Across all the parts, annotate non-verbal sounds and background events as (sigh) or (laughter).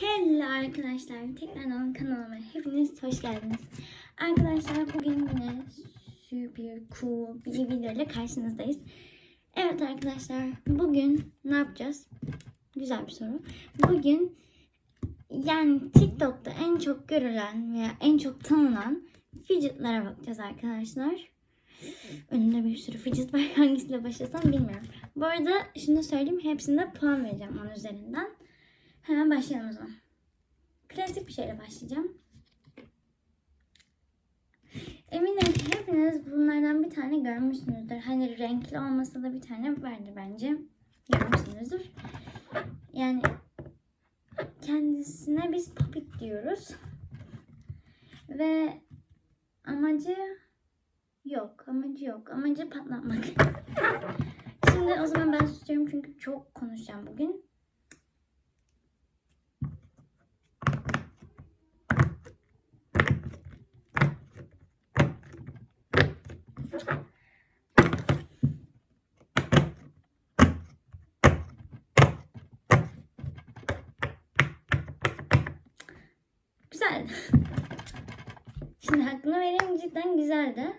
Hello arkadaşlar. Tekrardan kanalıma hepiniz hoş geldiniz. Arkadaşlar bugün yine super cool bir video karşınızdayız. Evet arkadaşlar bugün ne yapacağız? Güzel bir soru. Bugün yani TikTok'ta en çok görülen veya en çok tanınan fidgetlara bakacağız arkadaşlar. Önümde bir sürü fidget var. (laughs) Hangisiyle başlasam bilmiyorum. Bu arada şunu söyleyeyim. Hepsinde puan vereceğim onun üzerinden. Hemen başlayalım o zaman. Klasik bir şeyle başlayacağım. Eminim ki hepiniz bunlardan bir tane görmüşsünüzdür. Hani renkli olmasa da bir tane vardı bence. Görmüşsünüzdür. Yani kendisine biz popit diyoruz. Ve amacı yok. Amacı yok. Amacı patlatmak. (laughs) Şimdi o zaman ben susuyorum çünkü çok konuşacağım bugün. Güzel. Şimdi hakkını vereyim cidden güzeldi.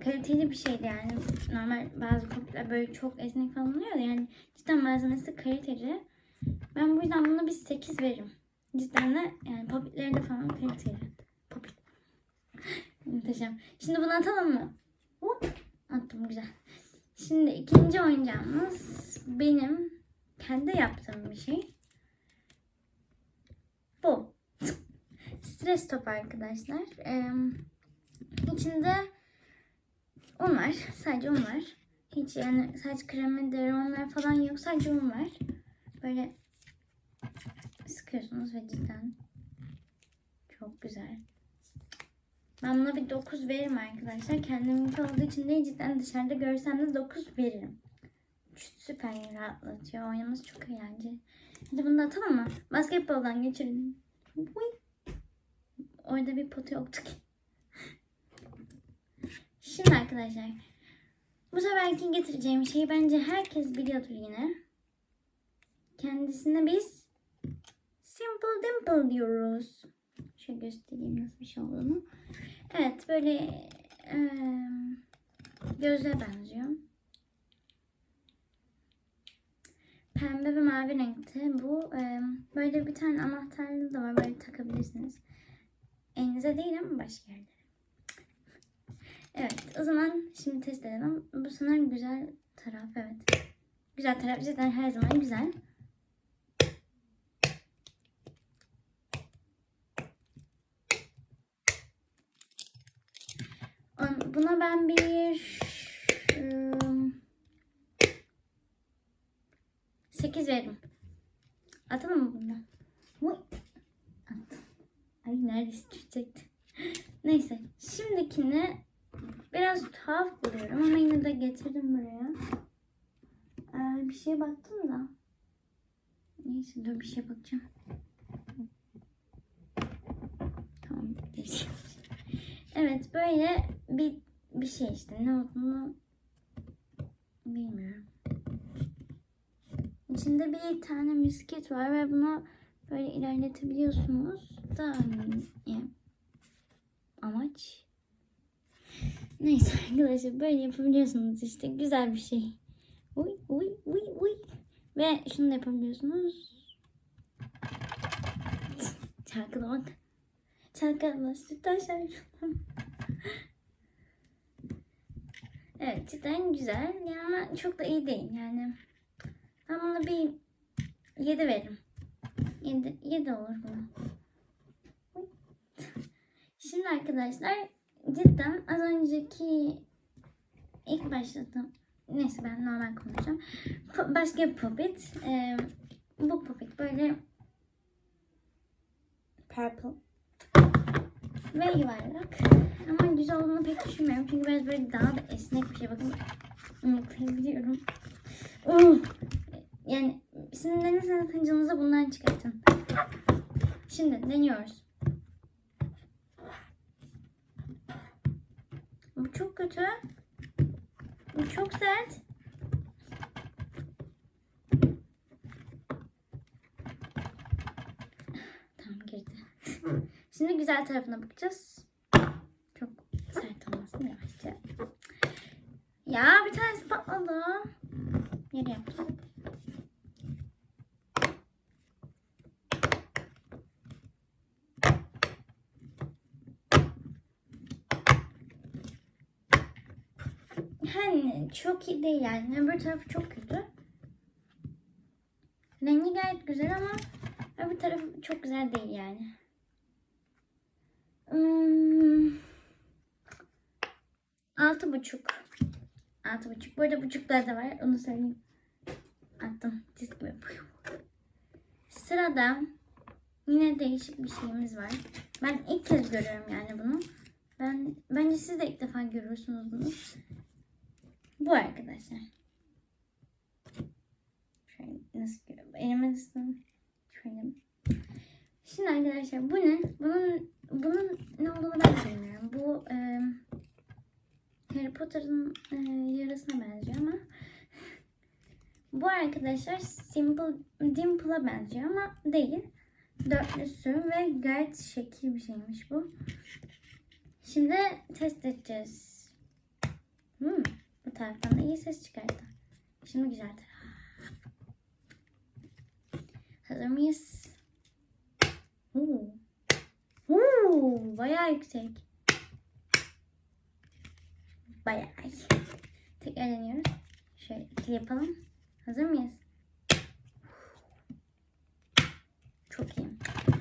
Kaliteli bir şeydi yani. Normal bazı poplar böyle çok esnek falan oluyor da yani cidden malzemesi kaliteli. Ben bu yüzden buna bir 8 veririm. Cidden de yani popitleri de falan kaliteli. Popit. (laughs) Muhteşem. Şimdi bunu atalım mı? Hop. Attım güzel. Şimdi ikinci oyuncağımız benim kendi yaptığım bir şey. Bu. (laughs) Stres top arkadaşlar. Ee, içinde un var. Sadece un var. Hiç yani saç kremi, onlar falan yok. Sadece un var. Böyle sıkıyorsunuz ve cidden çok güzel. Ben buna bir 9 veririm arkadaşlar. Kendiminki olduğu için değil cidden dışarıda görsem de 9 veririm. Süper rahatlatıyor. Oynaması çok eğlenceli. Hadi bunu da atalım mı? Basketboldan geçelim. Orada bir pot yoktu ki. Şimdi arkadaşlar. Bu seferki getireceğim şeyi bence herkes biliyordur yine. Kendisine biz Simple Dimple diyoruz. Şöyle göstereyim nasıl bir şey olduğunu. Evet böyle e, gözle benziyor. Pembe ve mavi renkte. Bu e, böyle bir tane anahtarlığı da var. Böyle takabilirsiniz. Elinize değil ama başka yerde. Evet o zaman şimdi test edelim. Bu sanırım güzel taraf evet. Güzel taraf zaten her zaman güzel. Buna ben bir ıı, 8 veririm. Atalım mı? Uy. Attım. Ay neredeyse düşecekti. (laughs) Neyse. Şimdikini biraz tuhaf buluyorum ama yine de getirdim buraya. Ee, bir şeye baktım da. Neyse dur bir şeye bakacağım. Tamam. Evet böyle bir bir şey işte ne olduğunu bilmiyorum. İçinde bir tane misket var ve bunu böyle ilerletebiliyorsunuz da yani amaç. Neyse (laughs) arkadaşlar böyle yapabiliyorsunuz işte güzel bir şey. Uy uy uy uy. Ve şunu da yapabiliyorsunuz. Çalkalamak. Çalkala süt aşağı. evet cidden güzel yani çok da iyi değil yani. Ben buna bir 7 veririm. 7, 7 olur bu. Şimdi arkadaşlar cidden az önceki ilk başladım. Neyse ben normal konuşacağım. Başka bir popit. Ee, bu popit böyle purple ve yuvarlak. Ama güzel olduğunu pek düşünmüyorum. Çünkü biraz böyle daha da esnek bir şey. Bakın unutabiliyorum. Oh! Yani sinirlenirseniz hıncınızı bundan çıkartın. Şimdi deniyoruz. Bu çok kötü. Bu çok sert. (laughs) Şimdi güzel tarafına bakacağız. Çok sert olmasın yavaşça. Ya bir tanesi patladı. Yere yaptım. Hani çok iyi değil yani. Öbür tarafı çok kötü. Rengi gayet güzel ama öbür tarafı çok güzel değil yani. Hmm, altı buçuk. Altı buçuk. Burada buçuklar da var. Onu söyleyeyim. Attım. Disk gibi. Sırada yine değişik bir şeyimiz var. Ben ilk kez görüyorum yani bunu. Ben bence siz de ilk defa görürsünüz bunu. Bu arkadaşlar. Şimdi arkadaşlar bu ne? Bunun bunun ne olduğunu ben bilmiyorum. Bu e, Harry Potter'ın e, yarısına benziyor ama (laughs) bu arkadaşlar Simple Dimple'a benziyor ama değil. Dörtlüsü ve gayet şekil bir şeymiş bu. Şimdi test edeceğiz. Taraftan da iyi ses çıkardı. Şimdi güzel taraf. Hazır mıyız? Oo. Oo, bayağı yüksek. Bayağı. Tekrar deniyoruz. Şöyle yapalım. Hazır mıyız? Çok iyi.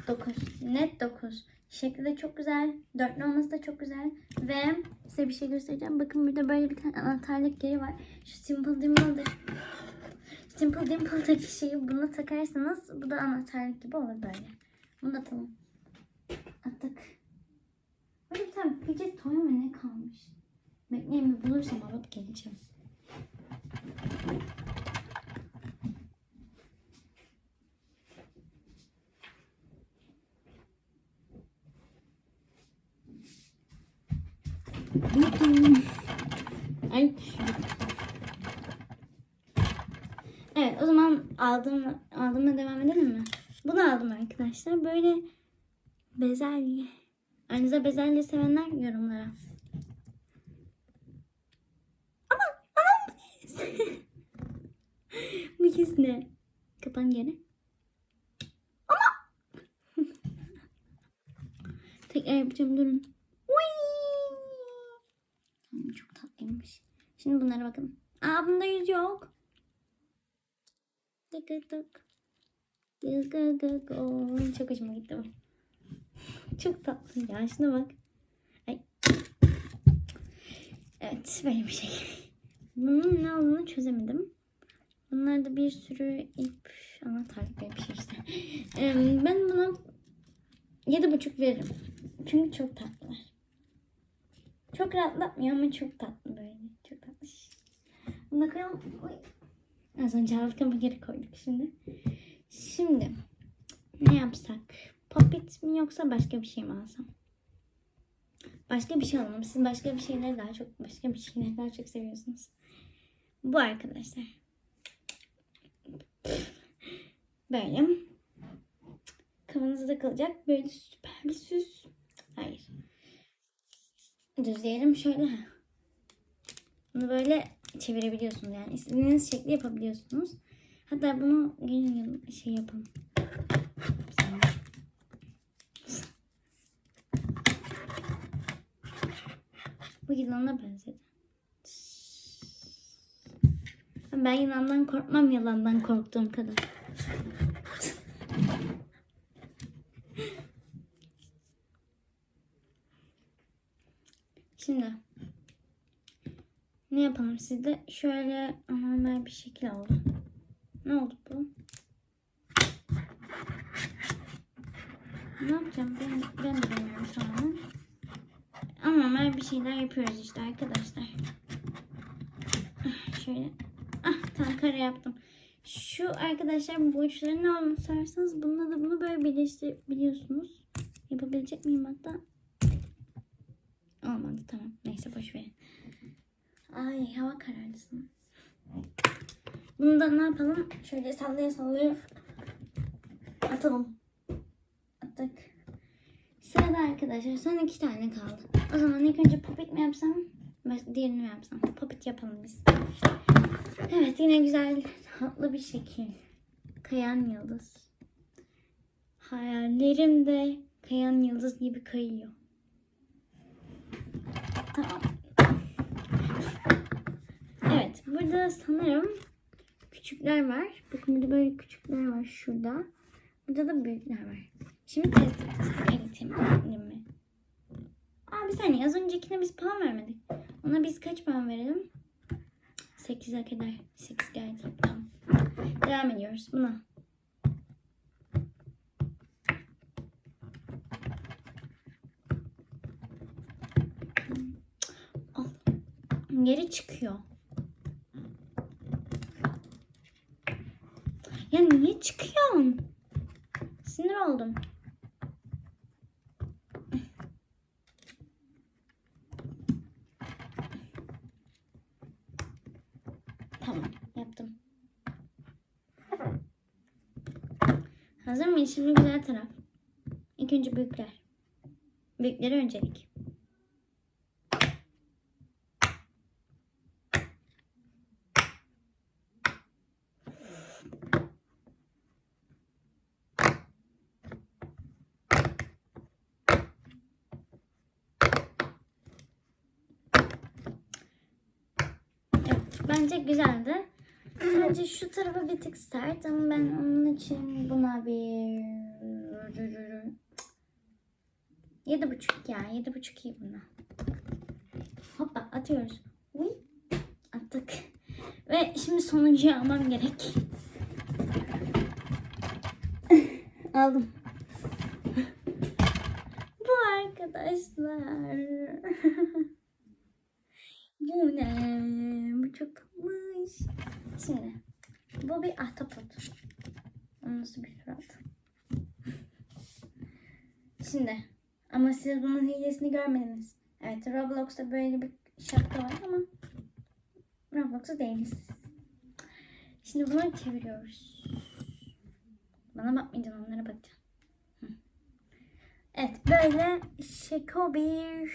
9. Net 9. Şekli de çok güzel. Dörtlü olması da çok güzel. Ve size bir şey göstereceğim. Bakın burada böyle bir tane anahtarlık yeri var. Şu Simple Dimple'da Simple Dimple'daki şeyi buna takarsanız bu da anahtarlık gibi olur böyle. Bunu da atalım. Attık. Burada bir tane fidget toy mu ne kalmış? Bekleyin bulursam alıp geleceğim. Buldum. Ay. Evet o zaman aldım aldığımla devam edelim mi? Bunu aldım arkadaşlar. Böyle bezelye. Aranızda bezelye sevenler yorumlara. Ama anam (laughs) bu yüz ne? Kapan geri. Ama (laughs) tekrar yapacağım durun. Çok tatlıymış. Şimdi bunlara bakın. Aa bunda yüz yok. Tık tık tık. Tık tık tık. Oo, çok hoşuma gitti bu. Çok tatlı ya. Şuna bak. Ay. Evet böyle bir şey. Bunun ne olduğunu çözemedim. Bunlarda bir sürü ip anahtarlık böyle bir şey işte. Ben buna yedi buçuk veririm. Çünkü çok tatlılar. Çok rahatlatmıyor ama çok tatlı böyle. Çok tatlı. Bunu koyalım. Oy. Az önce aldık ama geri koyduk şimdi. Şimdi ne yapsak? Popit mi yoksa başka bir şey mi alsam? Başka bir şey alalım. Siz başka bir şeyleri daha çok başka bir şeyleri daha çok seviyorsunuz. Bu arkadaşlar. Böyle. Kafanızda kalacak. Böyle süper bir süs. Hayır. Düzleyelim şöyle. Bunu böyle çevirebiliyorsunuz yani. istediğiniz şekli yapabiliyorsunuz. Hatta bunu gelin şey saniye. Bu yılana benzedi. Ben yılandan korkmam yalandan korktuğum kadar. Şimdi ne yapalım sizde şöyle normal bir şekil oldu. Ne oldu bu? Ne yapacağım ben, ben de bilmiyorum şu an. Ama normal bir şeyler yapıyoruz işte arkadaşlar. Ah, Şöyle. Ah tam kare yaptım. Şu arkadaşlar bu uçları ne olduğunu sorarsanız bununla da bunu böyle birleştirebiliyorsunuz. Yapabilecek miyim hatta? Olmadı tamam. Neyse boş verin. Ay hava karardısın. Bunu da ne yapalım? Şöyle sallaya sallaya atalım. Attık. Sırada arkadaşlar son iki tane kaldı. O zaman ilk önce popit mi yapsam? Diğerini mi yapsam? Popit yapalım biz. Evet yine güzel tatlı bir şekil. Kayan yıldız. Hayallerimde kayan yıldız gibi kayıyor. Evet burada sanırım küçükler var. Bakın burada böyle küçükler var şurada. Burada da büyükler var. Şimdi test edeceğiz. Eriteyim elimi. Aa bir saniye az öncekine biz puan vermedik. Ona biz kaç puan verelim? 8'e kadar. 8 geldi. Tamam. Devam ediyoruz buna. Geri çıkıyor. Ya niye çıkıyorsun? Sinir oldum. Tamam yaptım. Hazır mıyız? Şimdi güzel taraf. İlk önce büyükler. Büyüklere öncelik. Evet, bence güzeldi. Sadece şu tarafı bir tık sert ama ben onun için buna bir yedi buçuk ya yedi buçuk iyi buna. Hoppa atıyoruz. Uy. Attık. Ve şimdi sonuncuyu almam gerek. (laughs) Aldım. Bu arkadaşlar. (laughs) Bu ne? Bu çok tatlış. Şimdi bu bir ahtapot. Nasıl bir surat? Şimdi ama siz bunun hilesini görmediniz. Evet Roblox'ta böyle bir şapka var ama Roblox'ta değiliz. Şimdi bunu çeviriyoruz. Bana bakmayacaksın onlara bakacaksın. Evet böyle şeko bir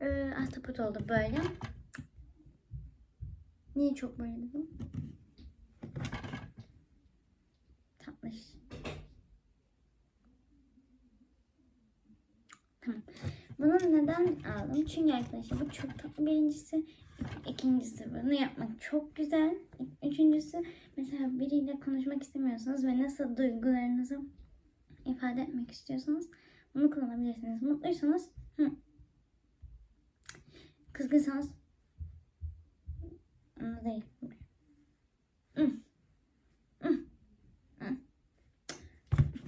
e, ahtapot oldu böyle. Niye çok böyle dedim? Tatlış. Tamam. Bunu neden aldım? Çünkü arkadaşlar bu çok tatlı birincisi. İkincisi bunu yapmak çok güzel. Üçüncüsü mesela biriyle konuşmak istemiyorsanız ve nasıl duygularınızı ifade etmek istiyorsanız bunu kullanabilirsiniz. Mutluysanız hı. kızgınsanız onu. Hı.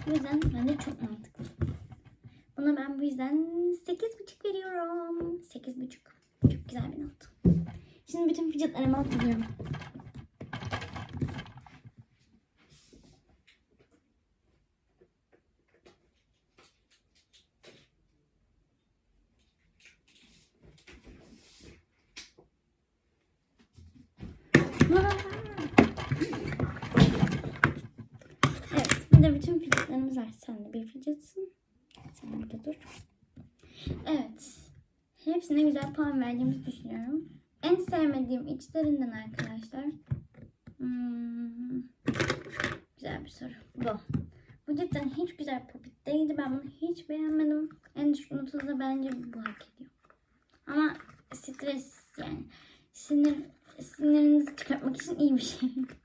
Bu yüzden bence çok mantıklı. Buna ben bu yüzden 8,5 veriyorum. 8,5. Çok güzel bir not. Şimdi bütün fidgetlarımı alıp gidiyorum. Evet, burada bütün fidgetlarımız var. Sen de bir fidgetsın. Sen burada dur. Evet. Hepsine güzel puan verdiğimizi düşünüyorum. En sevmediğim içlerinden arkadaşlar. Hmm, güzel bir soru. Bu. Bu cidden hiç güzel popit değildi. Ben bunu hiç beğenmedim. En düşük notu da bence bu hak ediyor. Ama stres yani sinir sinirinizi çıkartmak için iyi bir şey. (laughs)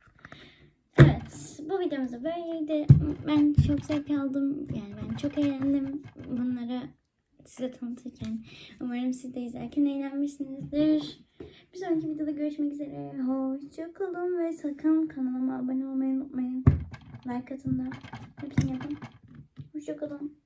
Bu videomuz da böyleydi. Ben çok zevk aldım. Yani ben çok eğlendim bunları size tanıtırken. Umarım siz de izlerken eğlenmişsinizdir. Bir sonraki videoda görüşmek üzere. Hoşçakalın ve sakın kanalıma abone olmayı unutmayın. Like atın da. Hepsini yapın. Hoşçakalın.